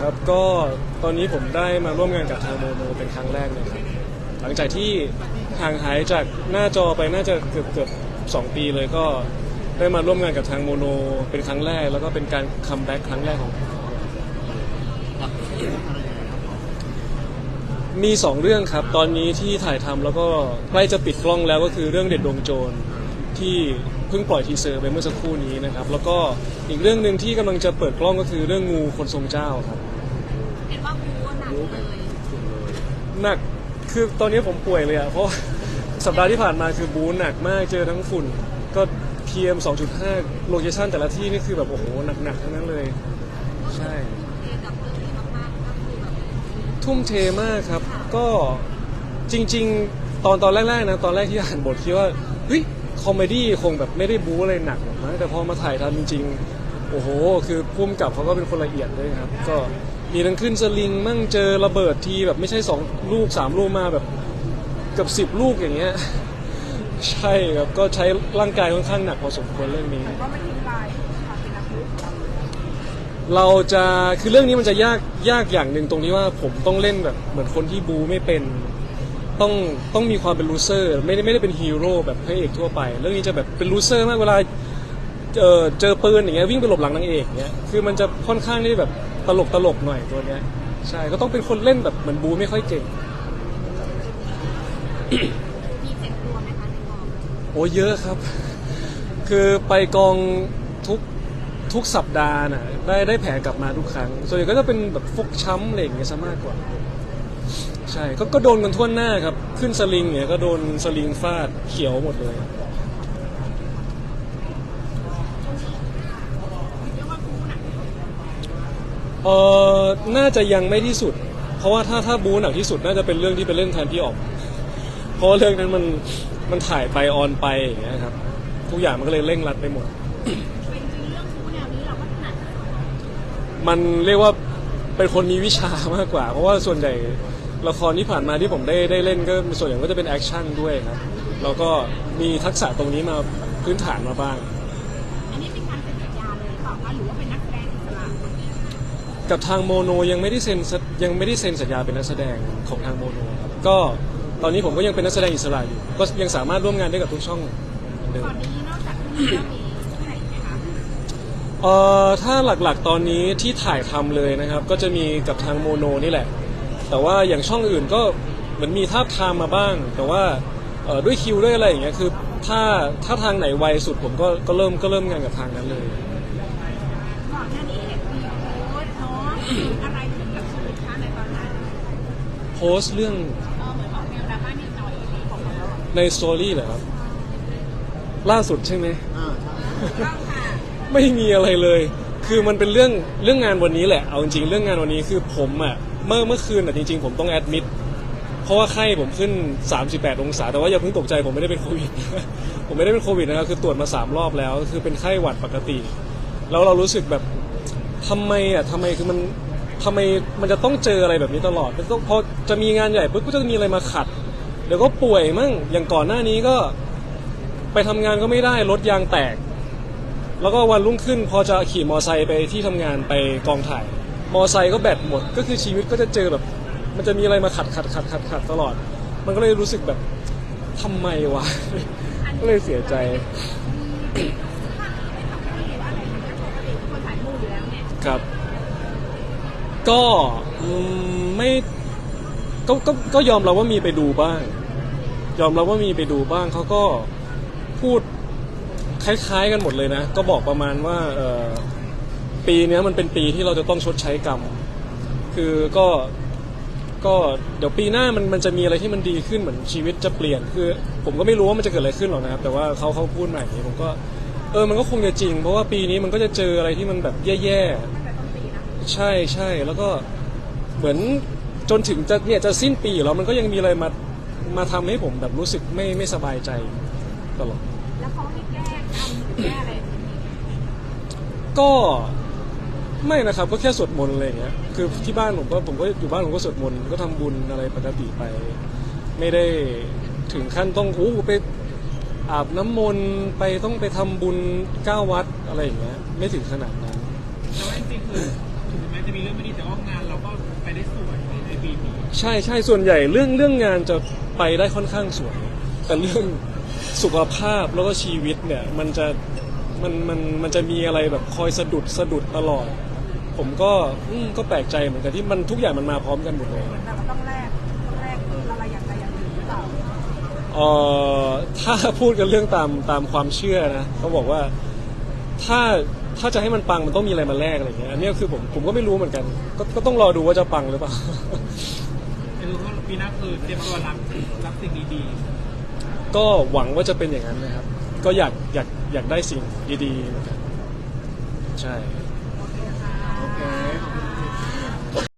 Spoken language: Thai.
ครับก็ตอนนี้ผมได้มาร่วมงานกับทางโมโนเป็นครั้งแรกเลยครับหลังจากที่ห่างหายจากหน้าจอไปน่าจะเกือบเกือบสองปีเลยก็ได้มาร่วมงานกับทางโมโน เป็นครั้งแรก แล้วก็เป็นการคัมแบ็กครั้งแรกของผมมีสองเรื่องครับ ตอนนี้ที่ถ่ายทำแล้วก็ใกล้จะปิดกล้องแล้วก็คือเรื่องเด็ดดวงโจรที่เพิ่งปล่อยทีเซอร์ไปเมื่อสักครู่นี้นะครับ แล้วก็อีกเรื่องหนึ่งที่กำลังจะเปิดกล้องก็คือเรื่องงูคนทรงเจ้าครับ เห็นว่าบูหนักเลย หนักคือตอนนี้ผมป่วยเลยอะเพราะสัปดาห์ที่ผ่านมาคือบูนหนักมากเจอทั้งฝุ่น ก็ PM 2.5 โลเคชั่นแต่ละที่นี่คือแบบโอ้โหหนักๆทั้งนั้นเลย ใช่เอกับเรื่องนี้มากๆก็คือแบบทุ่มเทมากครับ ก็จริง ๆ ตอนตอนแรกๆนะตอนแรกที่อ่านบทคิดว่าเฮ้ยคอมเมดี้คงแบบไม่ได้บู๊อะไรหนักหรอกนะแต่พอมาถ่ายทำจริงๆ โอ้โห คือพุ่มกับเขาก็เป็นคนละเอียดด้วยครับ ก็ มีทั้งขึ้นสลิงมั่งเจอระเบิดทีแบบไม่ใช่สองลูกสามลูกมาแบบเกับสิบลูกอย่างเงี้ย ใช่ครับก็ใช้ร่างกายค่อนข้างหนักพอสมควรเรื่องนี้ก็ไม่ทิ้งลายความเป็นนักบูของเราเราจะคือเรื่องนี้มันจะยากยากอย่างหนึ่งตรงที่ว่าผมต้องเล่นแบบเหมือนคนที่บูไม่เป็น ต้องต้องมีความเป็นลูเซอร์ไม่ได้ไม่ได้เป็นฮีโร่แบบพระเอกทั่วไป เรื่องนี้จะแบบเป็นลูเซอร์มากเวลาเจอเจอปืนอย่างเงี้ยวิ่งไปหลบหลังนางเอกเงี้ยคือมันจะค่อนข้างที่แบบ ตลกตลกหน่อยตัวเนี้ย ใช่ก็ต้องเป็นคนเล่นแบบเหมือนบูไม่ค่อยเก่ง มีเจ็บตัวไหมคะในกองโอ้เยอะครับ คือไปกองทุกทุกสัปดาห์น่ะได้ได้แผลกลับมาทุกครั้ง ส่วนใหญ่ก็จะเป็นแบบฟกช้ำอะไรอย่างเงี้ยซะมากกว่า ใช่ก็ก็โดนกันทั่วหน้าครับ ขึ้นสลิงเนี่ยก็โดนสลิงฟาดเขียวหมดเลย เออน่าจะยังไม่ที่สุด เพราะว่าถ้าถ้าบูหนักที่สุดน่าจะเป็นเรื่องที่ไปเล่นแทนพี่ออก เพราะเรื่องนั้นมันมันถ่ายไปออนไปอย่างเงี้ยครับ ทุกอย่างมันก็เลยเร่งรัดไปหมด เป็นเรื่องบูแนวนี้เราก็ถนัดมันเรียกว่าเป็นคนมีวิชามากกว่า เพราะว่าส่วนใหญ่ละครที่ผ่านมาที่ผมได้ได้เล่นก็ส่วนใหญ่ก็จะเป็นแอคชั่นด้วยครับแล้วก็มีทักษะตรงนี้มาพื้นฐานมาบ้าง กับทางโมโนยังไม่ได้เซ็นสัญยังไม่ได้เซ็นสัญญาเป็นนักแสดงของทางโมโนครับก็ตอนนี้ผมก็ยังเป็นนักแสดงอิสระอยู่ ก็ยังสามารถร่วมงานได้กับทุกช่องเหมือนเดิตมอนนี้นอกจากที่เรามีที่ไหนไหมคะเอ่อถ้าหลักๆตอนนี้ที่ถ่ายทำเลยนะครับ ก็จะมีกับทางโมโนนี่แหละ แต่ว่าอย่างช่องอื่นก็เหมือนมีทาบทามมาบ้าง แต่ว่าเอ่อด้วยคิวด้วยอะไรอย่างเงี้ยคือถ้าถ้าทางไหนไวสุดผมก็ก็เริ่มก็เริ่มงานกับทางนั้นเลย ก่อนหน้านี้เห็นมีโพสต์เนาะ อะไรขึ้นกับชีวิตคะในตอนนั้นโพสต์เรื่องเออเหมือนออกแนวดราม่านิดหน่อยของเราในสตอรี่เหรอครับ ล่าสุดใช่ไหม อ่าใช่ก็ค่ะไม่มีอะไรเลย คือมันเป็นเรื่องเรื่องงานวันนี้แหละ เอาจริงๆเรื่องงานวันนี้คือผมอะเมื่อเมื่อคืนอะจริง ๆ ผมต้องแอดมิด เพราะว่าไข้ผมขึ้น 38 องศา แต่ว่าอย่าเพิ่งตกใจผมไม่ได้เป็นโควิด ผมไม่ได้เป็นโควิดนะครับ คือตรวจมา 3 รอบแล้ว คือเป็นไข้หวัดปกติ แล้วเรารู้สึกแบบ ทำไมอะทำไมคือมันทำไมมันจะต้องเจออะไรแบบนี้ตลอดมันต้องพอจะมีงานใหญ่ปุ๊บก็จะมีอะไรมาขัด เดี๋ยวก็ป่วยมั่งอย่างก่อนหน้านี้ก็ ไปทำงานก็ไม่ได้รถยางแตก แล้วก็วันรุ่งขึ้นพอจะขี่มอไซค์ไปที่ทำงานไปกองถ่าย มอไซค์ก็แบตหมด ก็คือชีวิตก็จะเจอแบบ มันจะมีอะไรมาขัดขัดขัดขัดขัดตลอด มันก็เลยรู้สึกแบบทำไมวะ ก็เลยเสียใจคนถ่ายรูปอยู่แล้วเนี่ย ครับ ก็ไม่ก็ก็ก็ยอมรับว่ามีไปดูบ้าง ยอมรับว่ามีไปดูบ้างเขาก็พูดคล้าย ๆ กันหมดเลยนะ ก็บอกประมาณว่าเออปีนี้มันเป็นปีที่เราจะต้องชดใช้กรรม คือก็ก็เดี๋ยวปีหน้ามันมันจะมีอะไรที่มันดีขึ้นเหมือนชีวิตจะเปลี่ยน คือ ผมก็ไม่รู้ว่ามันจะเกิดอะไรขึ้นหรอกนะครับ แต่ว่าเขาเขาพูดมาอย่างนี้ผมก็ เออมันก็คงจะจริง เพราะว่าปีนี้มันก็จะเจออะไรที่มันแบบแย่ๆตั้งแต่ต้นปีนะใช่ใช่แล้วก็เหมือนจนถึงจะเนี่ยจะสิ้นปีอยู่แล้วมันก็ยังมีอะไรมามาทำให้ผมแบบรู้สึกไม่ไม่สบายใจตลอดแล้วเขาให้แก้ทำแก้อะไรก็ไม่นะครับก็แค่สวดมนต์อะไรอย่างเงี้ยคือที่บ้านผมก็ผมก็อยู่บ้านผมก็สวดมนต์ก็ทำบุญอะไรปกติไป ไม่ได้ถึงขั้นต้องโอ้โหไป อาบน้ำมนต์ไปต้องไปทำบุญเก้าวัดอะไรอย่างเงี้ยไม่ถึงขนาดนั้น แต่ว่าจริงๆคือถึงแม้จะมีเรื่องไม่ดีแต่ว่างานใช่ใช่ส่วนใหญ่เรื่องเรื่องงานจะไปได้ค่อนข้างสวย แต่เรื่องสุขภาพแล้วก็ชีวิตเนี่ยมันจะมันมันมันจะมีอะไรแบบคอยสะดุดสะดุดตลอด ผมก็อืมก็แปลกใจเหมือนกันที่มันทุกอย่างมันมาพร้อมกันหมดเลยแต่ก็ต้องแลกต้องแลก เอ่อถ้าพูดกันเรื่องตามตามความเชื่อนะเขาบอกว่าถ้าถ้าจะให้มันปังมันต้องมีอะไรมาแลกอะไรอย่างเงี้ยอันเนี้ยคือผมผมก็ไม่รู้เหมือนกัน ก็ก็ต้องรอดูว่าจะปังหรือเปล่า ไม่รู้ว่าปีหน้าคือเตรียมตัวรับรับสิ่งดีก็หวังว่าจะเป็นอย่างนั้นนะครับ ก็อยากอยากอยากได้สิ่งดีๆเหมือนกันใช่ ๆ